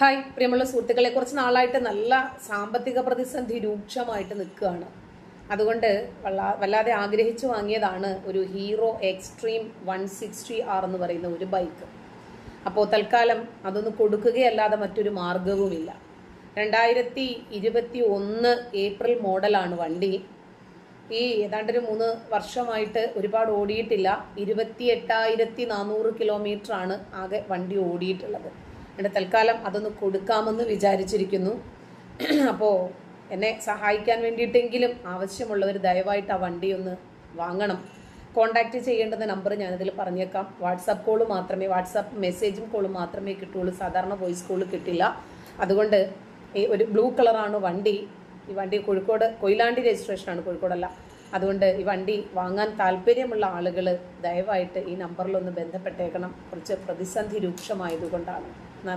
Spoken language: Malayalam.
ഹായ് പ്രിയമുള്ള സുഹൃത്തുക്കളെ. കുറച്ച് നാളായിട്ട് നല്ല സാമ്പത്തിക പ്രതിസന്ധി രൂക്ഷമായിട്ട് നിൽക്കുകയാണ്. അതുകൊണ്ട് വല്ലാ- വല്ലാതെ ആഗ്രഹിച്ചു വാങ്ങിയതാണ് ഒരു Hero Xtreme one sixty R എന്ന് പറയുന്ന ഒരു ബൈക്ക്. അപ്പോൾ തൽക്കാലം അതൊന്ന് കൊടുക്കുകയല്ലാതെ മറ്റൊരു മാർഗവുമില്ല. രണ്ടായിരത്തി ഇരുപത്തി ഒന്ന് ഏപ്രിൽ മോഡലാണ് വണ്ടി. ഈ ഏതാണ്ട് ഒരു മൂന്ന് വർഷമായിട്ട് ഒരുപാട് ഓടിയിട്ടില്ല. ഇരുപത്തി എട്ടായിരത്തി നാനൂറ് കിലോമീറ്റർ ആണ് ആകെ വണ്ടി ഓടിയിട്ടുള്ളത്. എന്നിട്ട് തൽക്കാലം അതൊന്ന് കൊടുക്കാമെന്ന് വിചാരിച്ചിരിക്കുന്നു. അപ്പോൾ എന്നെ സഹായിക്കാൻ വേണ്ടിയിട്ടെങ്കിലും ആവശ്യമുള്ളവർ ദയവായിട്ട് ആ വണ്ടി ഒന്ന് വാങ്ങണം. കോൺടാക്റ്റ് ചെയ്യേണ്ടുന്ന നമ്പർ ഞാനിതിൽ പറഞ്ഞേക്കാം. വാട്സാപ്പ് കോൾ മാത്രമേ വാട്സാപ്പ് മെസ്സേജും കോളും മാത്രമേ കിട്ടുള്ളൂ സാധാരണ വോയിസ് കോൾ കിട്ടില്ല. അതുകൊണ്ട് ഈ ഒരു ബ്ലൂ കളറാണ് വണ്ടി. ഈ വണ്ടി കോഴിക്കോട് കൊയിലാണ്ടി രജിസ്ട്രേഷനാണ് കോഴിക്കോടല്ല. അതുകൊണ്ട് ഈ വണ്ടി വാങ്ങാൻ താല്പര്യമുള്ള ആളുകൾ ദയവായിട്ട് ഈ നമ്പറിലൊന്ന് ബന്ധപ്പെട്ടേക്കണം. കുറച്ച് പ്രതിസന്ധി രൂക്ഷമായതുകൊണ്ടാണ്.